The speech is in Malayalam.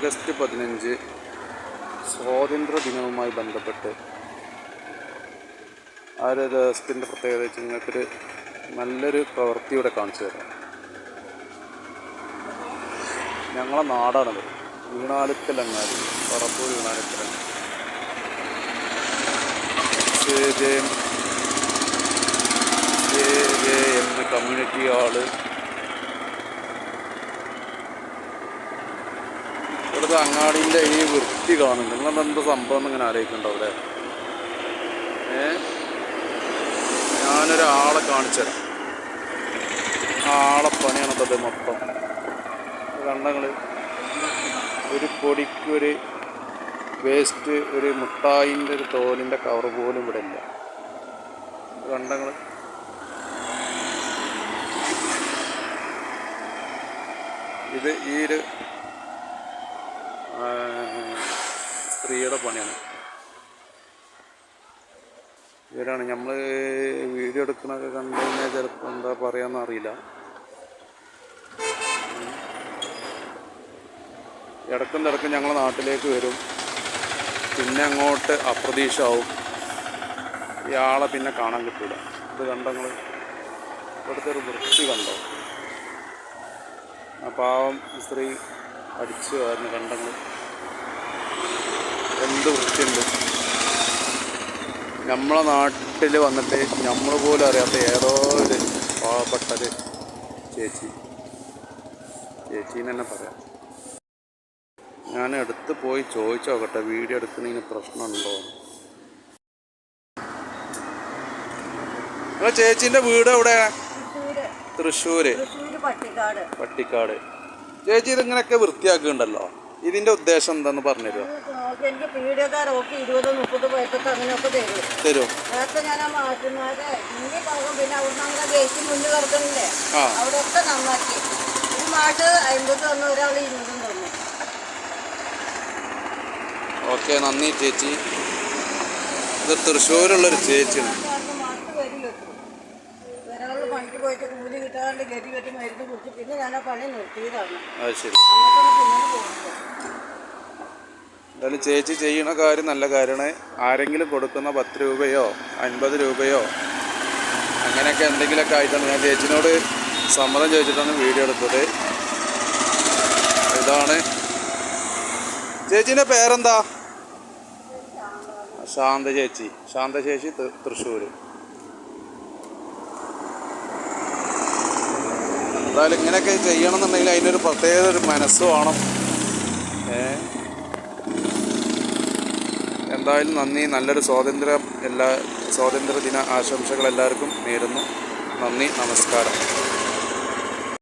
ഓഗസ്റ്റ് പതിനഞ്ച് സ്വാതന്ത്ര്യ ദിനവുമായി ബന്ധപ്പെട്ട് ആ ഒരു ദിവസത്തിന്റെ പ്രത്യേകത വെച്ച് നിങ്ങൾക്കൊരു നല്ലൊരു പ്രവൃത്തിയുടെ കാണിച്ചു തരാം. ഞങ്ങളെ നാടാണത്. വീണാലിക്കലങ്ങാടി പറപ്പൂർ വീണാലുക്കലങ്ങാടി ജെ ജെ എന്ന കമ്മ്യൂണിറ്റി ഹാൾ ഇവിടുത്തെ അങ്ങാടിന്റെ ഈ വൃത്തി കാണുന്നുണ്ട്. നിങ്ങളെന്താ സംഭവം എന്ന് ഇങ്ങനെ ആലോചിക്കുന്നുണ്ടോ അവിടെ? ഏ? ഞാനൊരാളെ കാണിച്ചുതരാം. ആളെ ആളെ പണിയാണത് മൊത്തം. കണ്ടങ്ങൾ ഒരു പൊടിക്ക് ഒരു വേസ്റ്റ് ഒരു മുട്ടായിന്റെ ഒരു തോലിന്റെ കവർ പോലും ഇവിടെ ഇല്ല. കണ്ടങ്ങൾ ഇത് ഈ ഒരു ആ, സ്ത്രീയുടെ പണിയാണ്. ഇവരാണ് നമ്മൾ വീഡിയോ എടുക്കണൊക്കെ കണ്ടു കഴിഞ്ഞാൽ ചിലപ്പോൾ എന്താ പറയാന്ന് അറിയില്ല. ഇടക്കും തിടക്കും ഞങ്ങളെ നാട്ടിലേക്ക് വരും. പിന്നെ അങ്ങോട്ട് അപ്രതീക്ഷമാവും ഇയാളെ പിന്നെ കാണാൻ കിട്ടില്ല ഇത് കണ്ടങ്ങൾ ഇവിടുത്തെ ഒരു വൃത്തി കണ്ടോ? ആ പാവം സ്ത്രീ അടിച്ചു ആയിരുന്നു കണ്ടങ്ങൾ എന്ത് വൃത്തിയുണ്ട്. നമ്മളെ നാട്ടിൽ വന്നിട്ട് നമ്മൾ പോലും അറിയാത്ത ഏതോ ഒരു പാവപ്പെട്ടത് ചേച്ചി. ചേച്ചി തന്നെ പറയാം. ഞാൻ എടുത്ത് പോയി ചോദിച്ചു നോക്കട്ടെ വീഡിയോ എടുക്കുന്നതിന് പ്രശ്നമുണ്ടോ? നിങ്ങളെ ചേച്ചീന്റെ വീട് എവിടെ? തൃശ്ശൂര്. പട്ടിക്കാട്. ചേച്ചി ഇതിങ്ങനെയൊക്കെ വൃത്തിയാക്കുന്നുണ്ടല്ലോ. ഇതിന്റെ ഉദ്ദേശം എന്താന്ന് പറഞ്ഞു തരുമോ നോക്കി എനിക്ക് പീഡിയക്കാരൊക്കെ ഇരുപത് മുപ്പത് പൈസക്ക് അങ്ങനെയൊക്കെ തരും തരും നേരത്തെ ഞാൻ ആ മാറ്റുമാരെ ഇനി പോകും. പിന്നെ അവിടുന്ന് അങ്ങനെ ഗേറ്റ് മുന്നിൽ കിടക്കുന്നില്ലേ? ആ. അവിടെയൊക്കെ നന്നാക്കി. ഒരു മാഷ് അമ്പത് തന്നു ഒരാൾ ഇരുപതും തന്നു. ഓക്കെ നന്ദി ചേച്ചി. ഇത് തൃശ്ശൂരുള്ളൊരു ചേച്ചിയാണ്. മാഷ് ഒരാൾ പണിക്ക് പോയിട്ട് കൂലി കിട്ടാണ്ട് ഗതി കെട്ടി മരുന്ന് കുടിച്ച് പിന്നെ ഞാൻ ആ പണി നിർത്തിയതാണ്. അത് ശരി. പിന്നെ ചേച്ചി ചെയ്യുന്ന കാര്യം നല്ല കാര്യമാണ്. ആരെങ്കിലും കൊടുക്കുന്ന പത്ത് രൂപയോ അൻപത് രൂപയോ അങ്ങനെയൊക്കെ എന്തെങ്കിലുമൊക്കെ ആയിട്ടാണ്. ഞാൻ ചേച്ചിനോട് സമ്മതം ചോദിച്ചിട്ടാണ് വീഡിയോ എടുത്തത്. ഇതാണ്. ചേച്ചീന്റെ പേരെന്താ? ശാന്ത ചേച്ചി. ശാന്ത ചേച്ചി തൃശ്ശൂർ എന്തായാലും ഇങ്ങനെയൊക്കെ ചെയ്യണമെന്നുണ്ടെങ്കിൽ അതിനൊരു പ്രത്യേക ഒരു മനസ്സ് വേണം. ഏ? എന്തായാലും നന്ദി. നല്ലൊരു സ്വാതന്ത്ര്യം എല്ലാ സ്വാതന്ത്ര്യ ദിന ആശംസകൾ എല്ലാവർക്കും നേരുന്നു. നന്ദി. നമസ്കാരം.